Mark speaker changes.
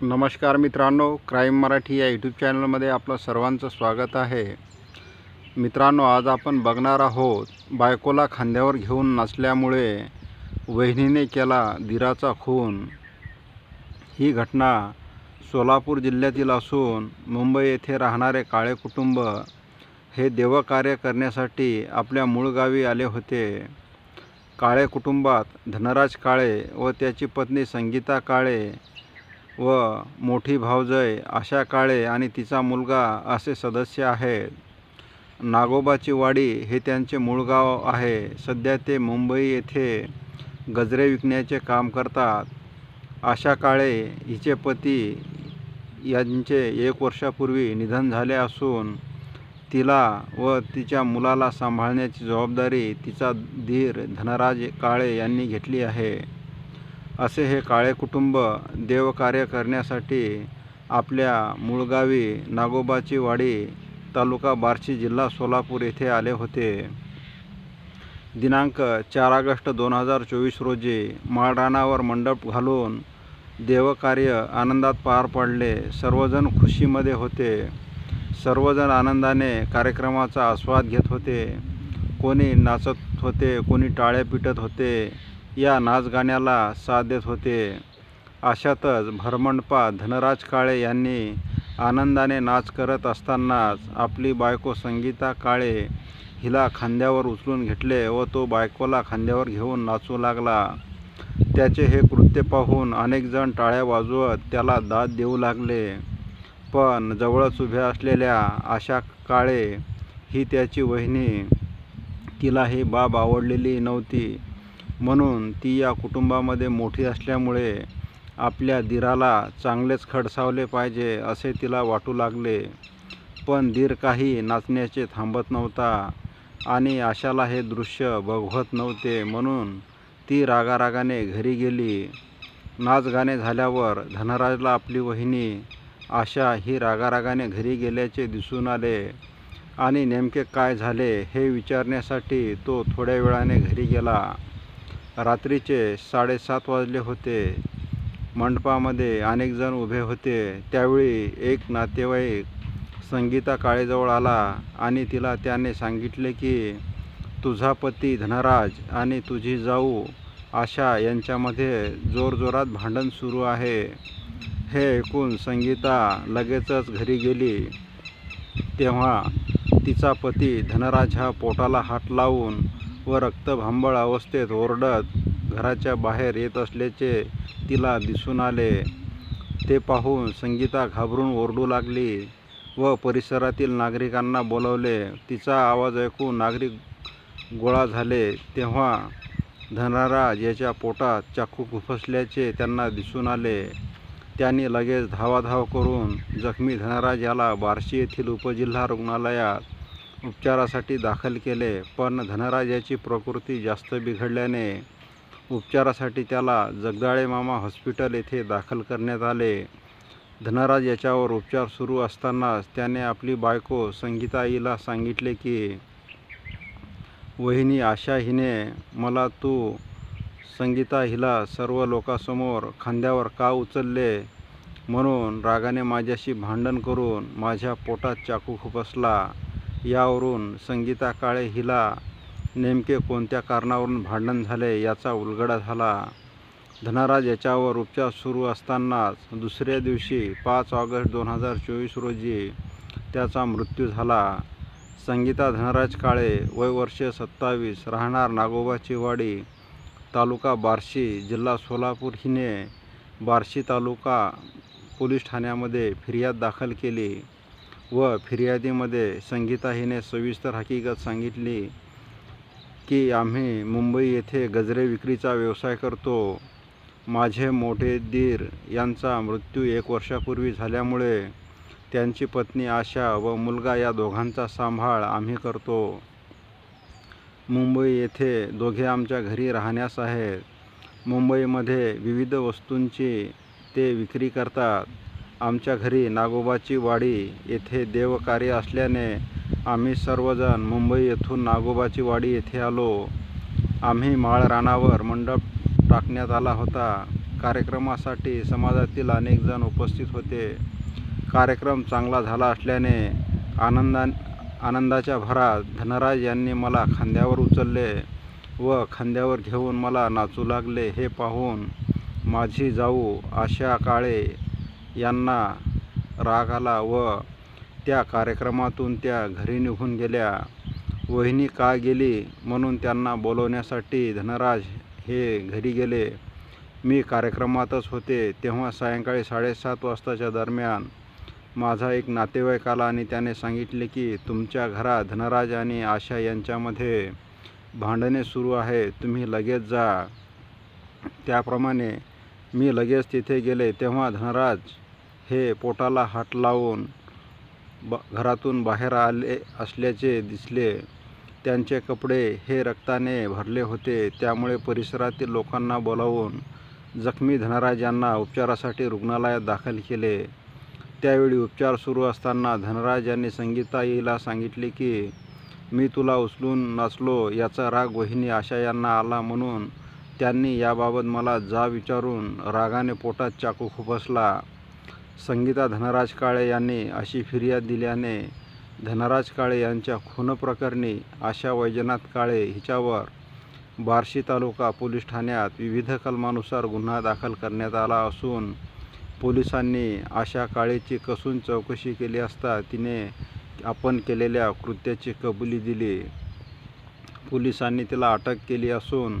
Speaker 1: नमस्कार मित्रांनो क्राईम मराठी या यूट्यूब चॅनलमध्ये आपलं सर्वांचं स्वागत आहे. मित्रांनो आज आपण बघणार आहोत बायकोला खांद्यावर घेऊन नसल्यामुळे वहिनीने केला दिराचा खून. ही घटना सोलापूर जिल्ह्यातील असून मुंबई येथे राहणारे काळे कुटुंब हे देवकार्य करण्यासाठी आपल्या मूळ गावी आले होते. काळे कुटुंबात धनराज काळे व त्याची पत्नी संगीता काळे व मोठी भावजय आशा काळे आणि तिचा मुलगा असे सदस्य आहेत. नागोबाची वाडी हे त्यांचे मूळ गाव आहे. सध्या ते मुंबई येथे गजरे विकण्याचे काम करतात. आशा काळे हिचे पती यांचे एक वर्षापूर्वी निधन झाले असून तिला व तिच्या मुलाला सांभाळण्याची जबाबदारी तिचा धीर धनराज काळे यांनी घेतली आहे. असे हे काळे कुटुंब देवकार्य करण्यासाठी आपल्या मूळगावी नागोबाची वाडी तालुका बार्शी जिल्हा सोलापूर येथे आले होते. दिनांक चार ऑगस्ट दोन हजार चोवीस रोजी माळरानावर मंडप घालून देवकार्य आनंदात पार पडले. सर्वजण खुशीमध्ये होते. सर्वजण आनंदाने कार्यक्रमाचा आस्वाद घेत होते. कोणी नाचत होते कोणी टाळ्या पिटत होते. या नाच गाण्याला साथ देत होते. अशातच भरमंडपा धनराज काळे यांनी आनंदाने नाच करत असतानाच आपली बायको संगीता काळे हिला खांद्यावर उचलून घेतले व तो बायकोला खांद्यावर घेऊन नाचू लागला. त्याचे हे कृत्य पाहून अनेकजण टाळ्या वाजवत त्याला दाद देऊ लागले. पण जवळच उभ्या असलेल्या आशा काळे ही त्याची वहिनी तिला ही बाब आवडलेली नव्हती. म्हणून ती या कुटुंबामध्ये मोठी असल्यामुळे आपल्या दिराला चांगलेच खडसावले पाहिजे असे तिला वाटू लागले. पण दीर काही नाचण्याचे थांबत नव्हता आणि आशाला हे दृश्य बघवत नव्हते म्हणून ती रागारागाने घरी गेली. नाचगाणे झाल्यावर धनराजला आपली वहिनी आशा ही रागारागाने घरी गेल्याचे दिसून आले. आणि नेमके काय झाले हे विचारण्यासाठी तो थोड्या वेळाने घरी गेला. रात्रीचे साडेसात वाजले होते. मंडपामध्ये अनेकजण उभे होते. त्यावेळी एक नातेवाईक संगीता काळेजवळ आला आणि तिला त्याने सांगितले की तुझा पती धनराज आणि तुझी जाऊ आशा यांच्यामध्ये जोरजोरात भांडण सुरू आहे. हे ऐकून संगीता लगेचच घरी गेली. तेव्हा तिचा पती धनराज हा पोटाला हात लावून व रक्तभांबळ अवस्थेत ओरडत घराच्या बाहेर येत असल्याचे तिला दिसून आले. ते पाहून संगीता घाबरून ओरडू लागली व परिसरातील नागरिकांना बोलवले. तिचा आवाज ऐकून नागरिक गोळा झाले. तेव्हा धनराज याच्या पोटात चाकू खुफसल्याचे त्यांना दिसून आले. त्यांनी लगेच धावाधाव करून जखमी धनराज याला बार्शी येथील उपजिल्हा रुग्णालयात उपचारासाठी दाखल केले पण धनराजाची प्रकृती जास्त बिघडल्याने उपचारासाठी त्याला जगदाळे मामा हॉस्पिटल येथे दाखल करण्यात आले. धनराज याच्यावर उपचार सुरू असतानाच त्याने आपली बायको संगीताईला सांगितले की वहिनी आशा हिने मला तू संगीता हिला सर्व लोकांसमोर खांद्यावर का उचलले? म्हणून रागाने माझ्याशी भांडण करून माझ्या पोटात चाकू खुपसला. यावरून संगीता काळे हिला नेमके कोणत्या कारणावरून भांडण झाले याचा उलगडा झाला. धनराज याच्यावर उपचार सुरू असतानाच दुसऱ्या दिवशी पाच ऑगस्ट दोन हजार चोवीस रोजी त्याचा मृत्यू झाला. संगीता धनराज काळे वय वर्ष सत्तावीस राहणार नागोबाची वाडी तालुका बार्शी जिल्हा सोलापूर हिने बार्शी तालुका पोलीस ठाण्यामध्ये फिर्याद दाखल केली. व फिर्यादीमध्ये संगीता हिने सविस्तर हकीकत सांगितली की आम्ही मुंबई येथे गजरे विक्रीचा व्यवसाय करतो. माझे मोठे दीर यांचा मृत्यू एक वर्षापूर्वी झाल्यामुळे त्यांची पत्नी आशा व मुलगा या दोघांचा सांभाळ आम्ही करतो. मुंबई येथे दोघे आमच्या घरी राहण्यास आहेत. मुंबईमध्ये विविध वस्तूंची ते विक्री करतात. आमच्या घरी नागोबाची वाडी येथे देवकार्य असल्याने आम्ही सर्वजण मुंबई येथून नागोबाची वाडी येथे आलो. आम्ही माळरानावर मंडप टाकण्यात आला होता. कार्यक्रमासाठी समाजातील अनेक जण उपस्थित होते. कार्यक्रम चांगला झाला असल्याने आनंदा आनंदाच्या भरात धनराज यांनी मला खांद्यावर उचलले व खांद्यावर घेऊन मला नाचू लागले. हे पाहून माझी जाऊ आशा काळे यांना राग आला व त्या कार्यक्रमातून त्या घरी निघून गेल्या. वहिनी का गेली? म्हणून त्यांना बोलवण्यासाठी धनराज हे घरी गेले. मी कार्यक्रमातच होते तेव्हा सायंकाळी साडेसात वाजताच्या दरम्यान माझा एक नातेवाईक आला आणि त्याने सांगितले की तुमच्या घरात धनराज आणि आशा यांच्यामध्ये भांडणे सुरू आहे तुम्ही लगेच जा. त्याप्रमाणे मी लगेच तिथे गेले तेव्हा धनराज हे पोटाला हात लावून ब घरातून बाहेर आले असल्याचे दिसले. त्यांचे कपडे हे रक्ताने भरले होते. त्यामुळे परिसरातील लोकांना बोलावून जखमी धनराज यांना उपचारासाठी रुग्णालयात दाखल केले. त्यावेळी उपचार सुरू असताना धनराज यांनी संगीताईला सांगितले की मी तुला उचलून नाचलो याचा राग वहिनी आशा यांना आला म्हणून त्यांनी याबाबत मला जा विचारून रागाने पोटात चाकू खुपसला. संगीता धनराज काळे यांनी अशी फिर्याद दिल्याने धनराज काळे यांच्या खूनप्रकरणी आशा वैजनाथ काळे हिच्यावर बार्शी तालुका पोलीस ठाण्यात विविध कलमानुसार गुन्हा दाखल करण्यात आला असून पोलिसांनी आशा काळेची कसून चौकशी केली असता तिने आपण केलेल्या कृत्याची कबुली दिली. पोलिसांनी तिला अटक केली असून